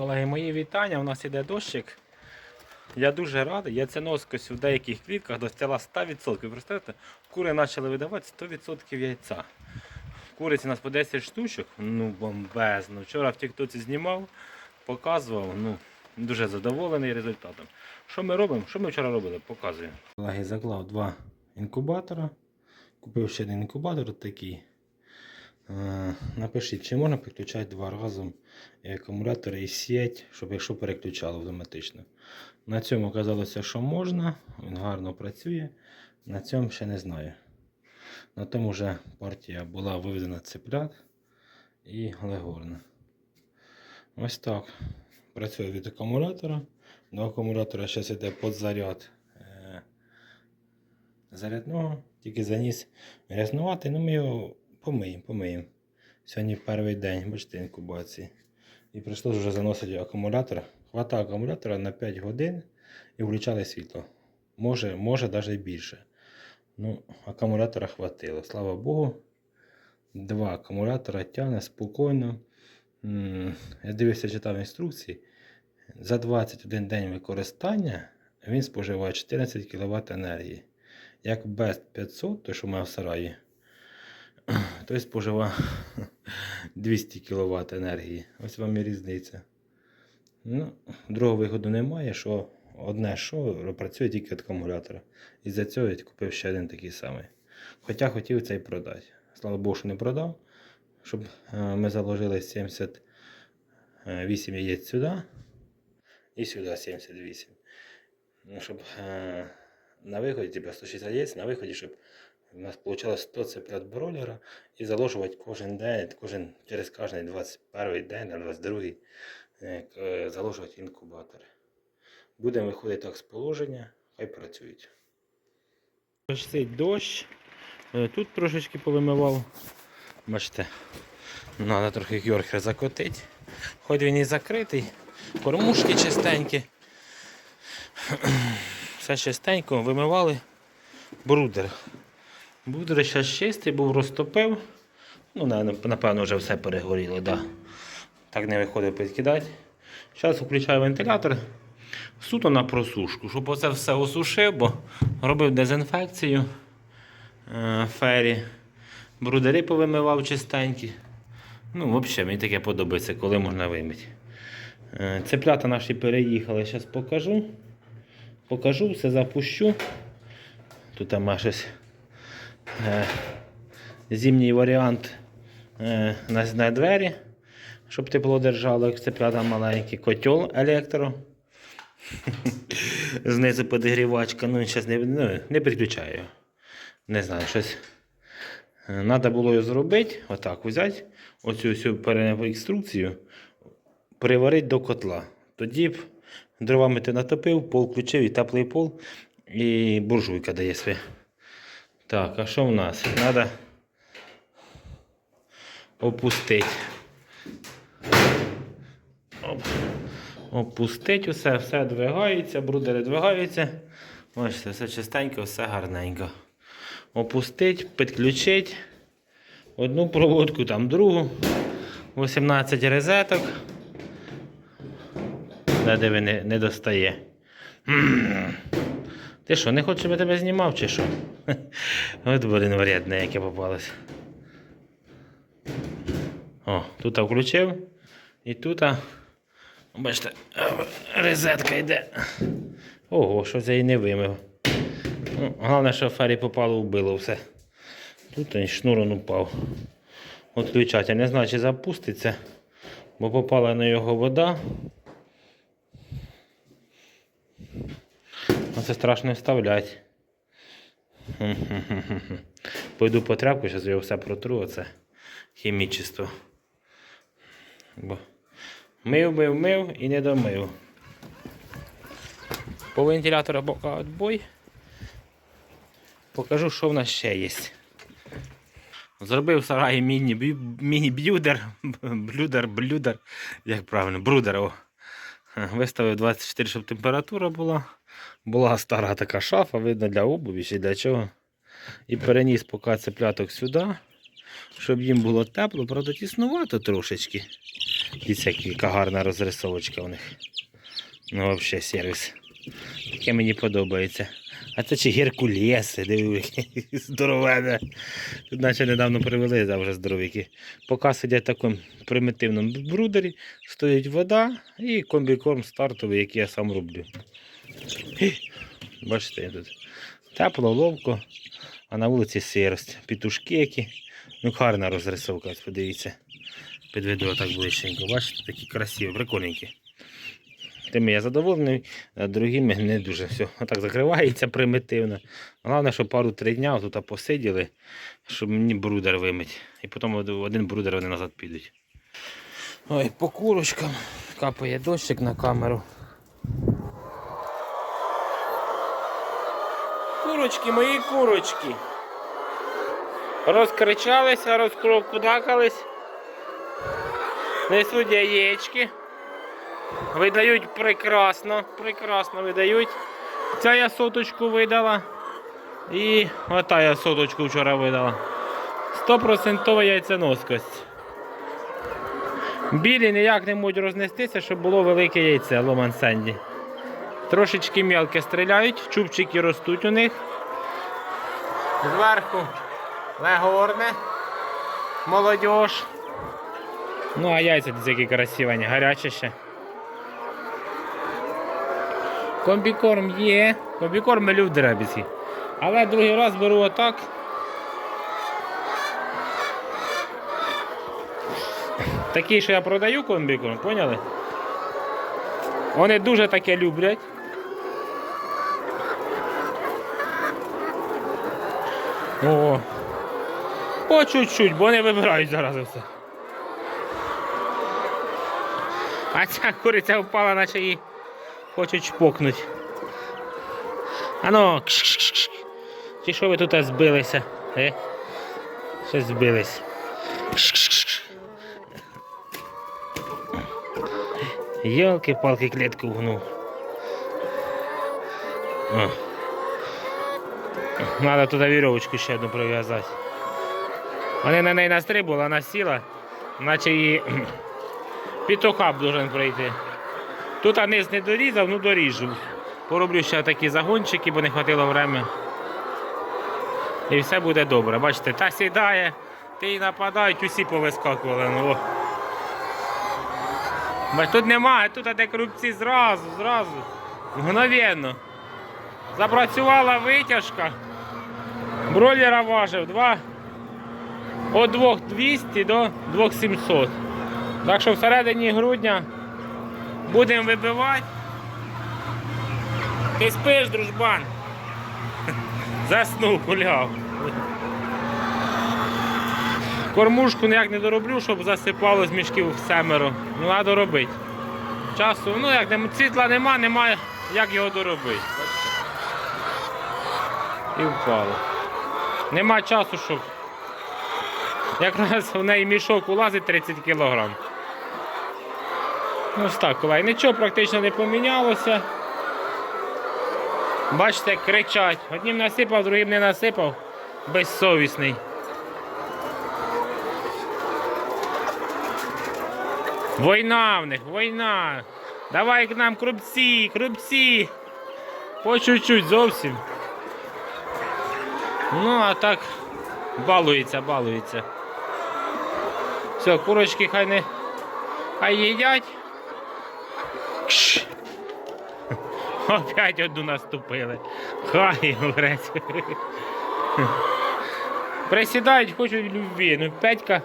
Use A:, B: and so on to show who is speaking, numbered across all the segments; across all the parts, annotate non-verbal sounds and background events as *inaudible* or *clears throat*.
A: Колеги, мої вітання. У нас іде дощик. Я дуже радий. я Яйценоскость в деяких квітках достигла 100%. Ви представляєте, кури почали видавати 100% яйця. Куриці у нас по 10 штучок, ну бомбезно. Вчора в Тіктоці знімав, показував. Ну, дуже задоволений результатом. Що ми робимо? Що ми вчора робили? Показуємо. Колеги, заклав два інкубатора. Купив ще один інкубатор такий. Е, Напишіть, чи можна підключати два разом і акумулятор і сеть, щоб якщо переключало автоматично. На цьому оказалося, що можна, він гарно працює. На цьому ще не знаю. На тому вже партія була виведена цеплят і легорна. Ось так. Працює від акумулятора. До акумулятора зараз йде подзаряд е, зарядного, тільки заніс грязнувати, ну ми його помиємо, помиємо. Сьогодні перший день, бачите, інкубації. І прийшлося вже заносити акумулятор. Хвата акумулятора на 5 годин і включали світло. Може, може навіть більше. Ну, акумулятора хватило. Слава Богу. Два акумулятора тягне спокійно. Я дивився, читав інструкції. За 21 день використання він споживає 14 кВт енергії. Як без 500, то що мене в сараї, *clears throat* той споживає 200 кВт енергії. Ось вам і різниця. Ну, другого виходу немає, що одне що працює тільки від акумулятора. І за цього я купив ще один такий самий. Хоча хотів цей продати. Слава Богу, що не продав. Щоб е, ми заложили 78 яєць сюди. І сюди 78. Ну, щоб е, на виході, типу 160 яєць, на виході, щоб у нас вийшло 100 цеплят бройлера і заложувати кожен день, кожен, через кожен 21 день, а 22 е, к- е, заложувати інкубатори. Будемо виходити так з положення, хай працюють. Цей дощ. Е, Тут трошечки повимивав. Бачите, треба трохи йорхер закотити. Хоч він і закритий, кормушки чистенькі. Все чистенько, вимивали брудер. Брудер ще чистий, був розтопив. Ну, напевно, вже все перегоріло, да. так не виходить підкидати. Зараз включаю вентилятор суто на просушку, щоб оце все осушив, бо робив дезінфекцію е, фері, брудери повимивав чистенькі. Ну, взагалі, мені таке подобається, коли можна вимити. Е, Цеплята наші переїхали, зараз покажу. Покажу, все запущу. Тут там щось зимній варіант е, на, двері, щоб тепло держало, як цеплята маленькі. Котел електро. *laughs* Знизу подігрівачка, ну зараз не, ну, не підключаю. Не знаю, щось. Треба було його зробити, отак взяти, оцю всю інструкцію, приварити до котла. Тоді б дровами ти натопив, пол включив і теплий пол, і буржуйка дає своє. Так, а що в нас? Треба опустити. Оп. Опустить усе, все двигається, брудери двигаються. Бачите, все чистенько, все гарненько. Опустить, підключить. Одну проводку, там другу. 18 розеток. Де диви не, не достає. Ти що, не хочеш, щоб я тебе знімав чи що? *laughs* От блин вредне, яке попалось. О, тут включив. І тут. Бачите, розетка йде. Ого, щось я і не вимив. Ну, головне, що фері попало, вбило все. Тут шнур он упав. Отключатель. Не знаю, чи запуститься, бо попала на його вода. Оце страшно вставляти. *laughs* Пойду по тряпку, зараз його все протру, оце хімічество. Бо Мив, мив, мив і не домив. По вентилятору бока відбой. Покажу, що в нас ще є. Зробив в сараї міні-блюдер, *laughs* блюдер, блюдер, як правильно, брудер. О. Виставив 24, щоб температура була. Була стара така шафа, видно для обуві чи для чого. І переніс поки цепляток сюди, щоб їм було тепло, правда тіснувато трошечки. Дивіться, яка гарна розрисовочка у них. Ну, взагалі сервіс. Таке мені подобається. А це чи геркулеси, диви, здоровене. Тут наче недавно привели, а вже здоровіки. Поки сидять в такому примітивному брудері, стоїть вода і комбікорм стартовий, який я сам роблю. *laughs* Бачите, тут тепло, ловко, а на вулиці сирость. Петушки які. Ну, гарна розрисовка, подивіться. Підведу так ближченько. Бачите, такі красиві, прикольненькі. Тими я задоволений, а другими не дуже все. Отак закривається примітивно. Головне, щоб пару-три дня тут посиділи, щоб мені брудер вимить. І потім один брудер вони назад підуть. Ой, по курочкам. Капає дощик на камеру. Курочки, мої курочки. Розкричалися, розкрокудакались. Несуть яєчки. Видають прекрасно, прекрасно видають. Ця я соточку видала. І ота я соточку вчора видала. Стопроцентова яйценоскость. Білі ніяк не можуть рознестися, щоб було велике яйце Ломан Сенді. Трошечки мелке стріляють, чубчики ростуть у них. Зверху легорне, молодіж. Ну, а яйця які красиві, гарячі ще. Комбікорм є. Комбікорм ми любимо дребізки. Але другий раз беру отак. Такий, що я продаю комбікорм, поняли? Вони дуже таке люблять. О, по чуть-чуть, бо не вибирають зараз все. А ця куриця впала, наче її хочуть чпокнуть. Ано, кш-кш-кш. Чи що ви тут збилися? Е? Щось збились. Йолки-палки клітку гнув. О. Надо туди вірьовочку ще одну прив'язати. Вони на неї настрибували, вона сіла, наче її *clears throat* петуха б должен пройти. Тут низ не дорізав, ну доріжу. Пороблю ще такі загончики, бо не хватило времени. І все буде добре. Бачите, та сідає, ти і нападають, усі повискакували. Ну. Бач, тут немає, тут де корупції зразу, зразу. Мгновенно. Запрацювала витяжка. Бройлера важив 2 від 2200 до 2700. Так що всередині грудня будемо вибивати. Ти спиш, дружбан? *laughs* Заснув, гуляв. Кормушку ніяк не дороблю, щоб засипало з мішків в семеро. Ну, треба робити. Часу, ну як світла нема, немає, як його доробити. І впало. Нема часу, щоб. Якраз в неї мішок улазить 30 кг. Ось так, колеги. Нічого практично не помінялося. Бачите, кричать. Одним насипав, другим не насипав. Безсовісний. Війна в них, війна. Давай к нам крупці, крупці. По чуть-чуть зовсім. Ну, а так балується, балується. Все, курочки хай не хай їдять. Кш. *laughs* Опять одну наступили. Хай грець. Присідають, хочуть любві. Ну, Петька.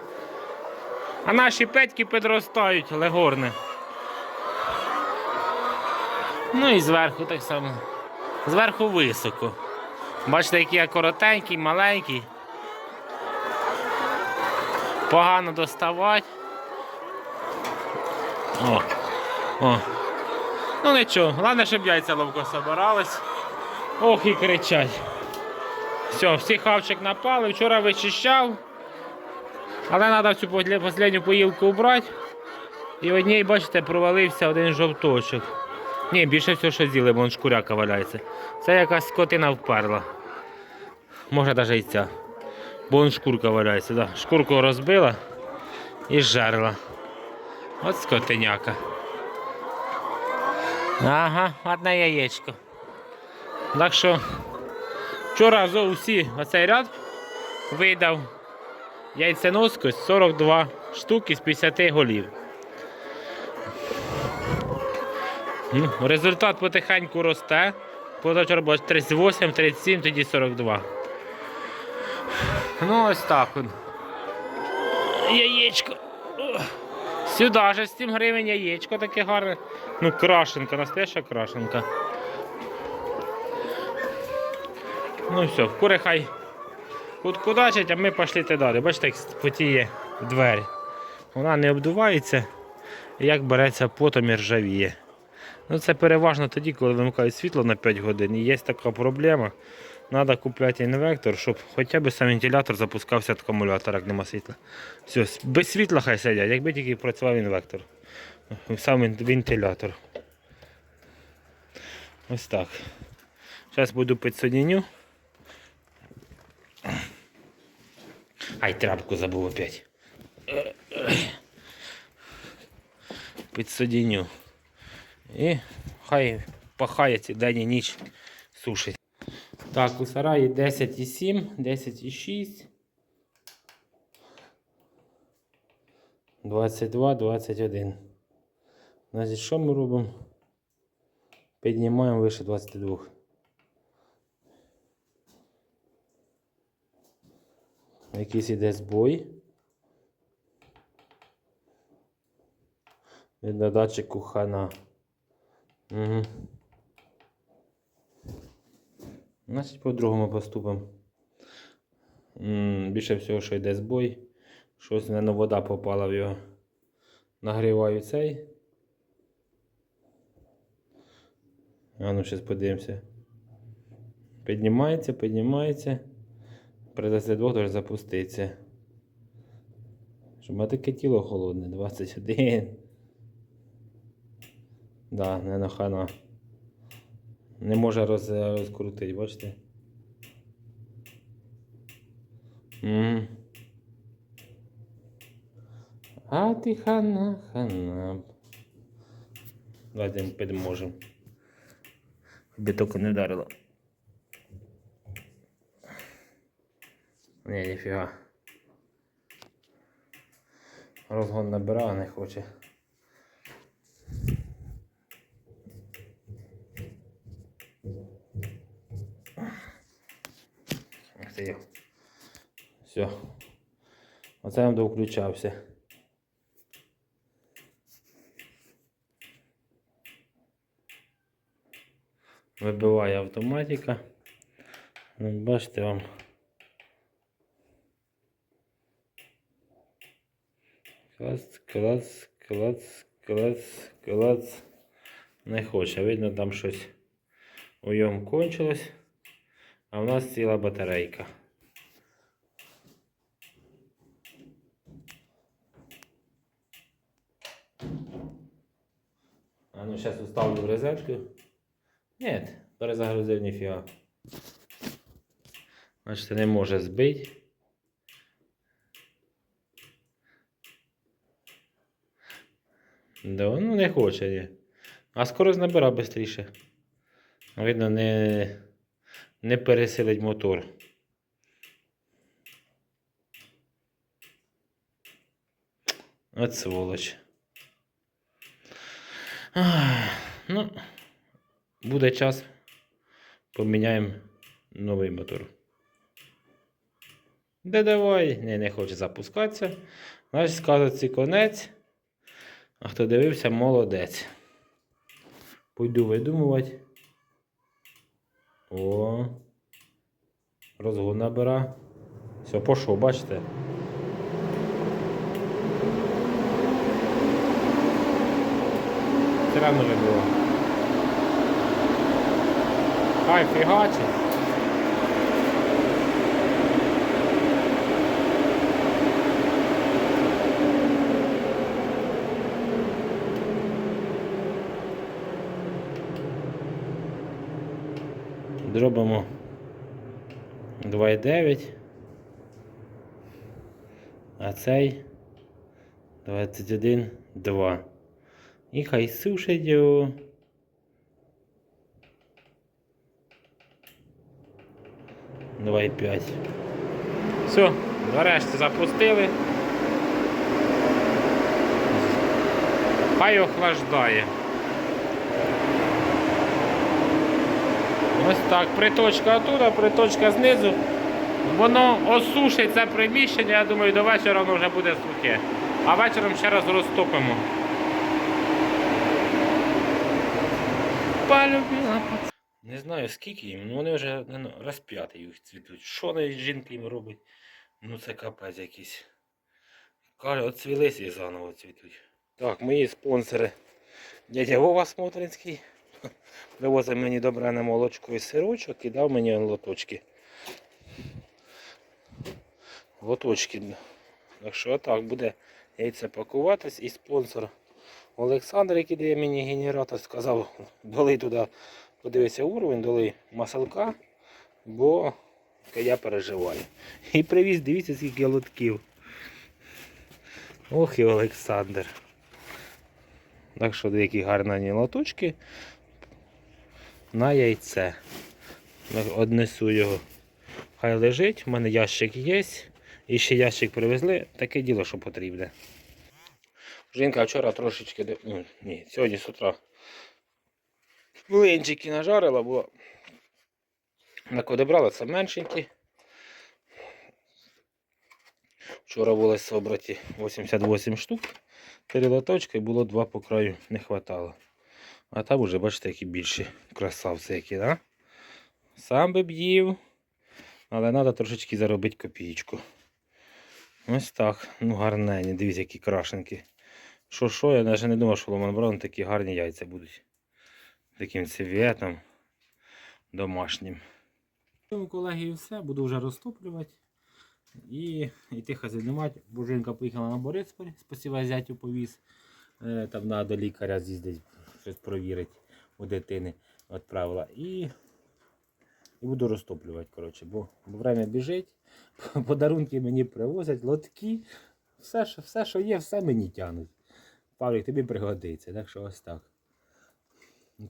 A: А наші петьки підростають легорне. Ну і зверху так само. Зверху високо. Бачите, який я коротенький, маленький. Погано доставати. О. О. Ну нічого, головне, щоб яйця ловко собирались. Ох і кричать. Все, всі хавчик напали, вчора вичищав. Але треба цю останню поїлку убрати. І в одній, бачите, провалився один жовточок. Ні, більше всього, що з'їли, бо вон шкуряка валяється. Це якась скотина вперла. Може навіть і ця. Бо вон шкурка валяється. Да. Шкурку розбила і жерла. От скотиняка. Ага, одне яєчко. Так що вчора зо усі оцей ряд видав яйценоску 42 штуки з 50 голів. Результат потихеньку росте. Позавчора було 38, 37, тоді 42. Ну, ось так. Яєчко. Сюди же 7 гривень яєчко таке гарне. Ну, крашенка, настояща крашенка. Ну все, кури хай кут кудачить, а ми пішли далі. Бачите, як потіє двері. Вона не обдувається, як береться потом і ржавіє. Ну, це переважно тоді, коли вимикають світло на 5 годин. І є така проблема. Треба купляти інвектор, щоб хоча б сам вентилятор запускався від акумулятора, як нема світла. Все, без світла хай сидять, якби тільки працював інвектор. Сам вентилятор. Ось так. Зараз буду підсодіню. Ай, тряпку забув опять. Підсодіню. І хай пахає ці день і ніч сушить. Так, у сараї 10,7, 10,6. 22, 21. Значить, що ми робимо? Піднімаємо вище 22. Якийсь іде збой. Від на датчику хана. Угу. Значить, по-другому поступимо. Більше всього, що йде збой. Щось, мабуть, вода попала в його. Нагріваю цей. А ну, зараз подивимося. Піднімається, піднімається. При 22 теж запуститься. Щоб мати таке тіло холодне. 21. Да, не на хана. Не може роз, розкрутити, бачите? М. А ти хана, хана. Давайте ми підможемо. Би тільки не вдарило. Ні, ніфіга. Розгон набирає, не хоче. Ах ти йо. Все. Оце я довключався. Вибиває автоматика. Ну, Бачите вам. Клац, клац, клац, клац, клац. Не хоче. Видно, там щось уйом кончилось. А в нас ціла батарейка. А ну сейчас уставлю в розетку. Нет, перезагрузив ніфіга. Значить, не може збити. Да, ну не хоче, ні. А скорость набира швидше. Видно, не, не пересилить мотор. От сволоч. Ну, буде час. Поміняємо новий мотор. Да давай, не, не хоче запускатися. Значить, сказати конець. А хто дивився, молодець. Пойду видумувати. О. Розгон набира. Все, пішов, бачите? Не було. Хай фігачить. Зробимо 2,9. А цей 21, 2. І хай сушить його. Давай 5. Все, нарешті запустили. Хай охлаждає. Ось так, приточка отуда, приточка знизу. Воно осушить це приміщення, я думаю, до вечора воно вже буде сухе. А вечором ще раз розтопимо. Полюбила. Не знаю скільки їм, ну вони вже ну, розп'яти їх цвітуть. Що на жінки їм робить? Ну це капець якийсь. Каже, оцвілись і заново цвітуть. Так, мої спонсори. Дядя Вова Смотринський. *laughs* Привозив мені добре на молочко і сирочок і дав мені лоточки. Лоточки. Так що отак буде яйце пакуватись. І спонсор Олександр, який дає мені генератор, сказав, долий туди, подивися уровень, долий маселка, бо я переживаю. І привіз, дивіться, скільки лотків. Ох і Олександр. Так що деякі гарні лоточки на яйце. Однесу його. Хай лежить, у мене ящик є. І ще ящик привезли, таке діло, що потрібне. Жінка вчора трошечки, ні, сьогодні з утра млинчики нажарила, бо накодебрала це меншенькі. Вчора було собраті 88 штук, три лоточки, було два по краю, не хватало. А там уже, бачите, які більші красавці які, да? Сам би б їв, але треба трошечки заробити копійку. Ось так. Ну гарнені, дивіться, які крашенки. Що що, я навіть не думав, що Ломан Браун такі гарні яйця будуть. Таким цвітом домашнім. Тому, колеги, і все. Буду вже розтоплювати. І йти хазяйнувати. Бо жінка поїхала на Борисполь, спасіва зятю повіз. Е, Там треба до лікаря з'їздити, щось провірити у дитини. Відправила. І, і буду розтоплювати, коротше, бо, время біжить. *laughs* Подарунки мені привозять, лотки. Все, все, що є, все мені тянуть. Павлік, тобі пригодиться. Так що ось так.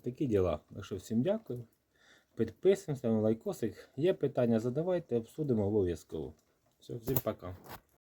A: Такі діла. Так що всім дякую. Підписуємося, ставимо лайкосик. Є питання, задавайте, обсудимо обов'язково. Все, всім пока.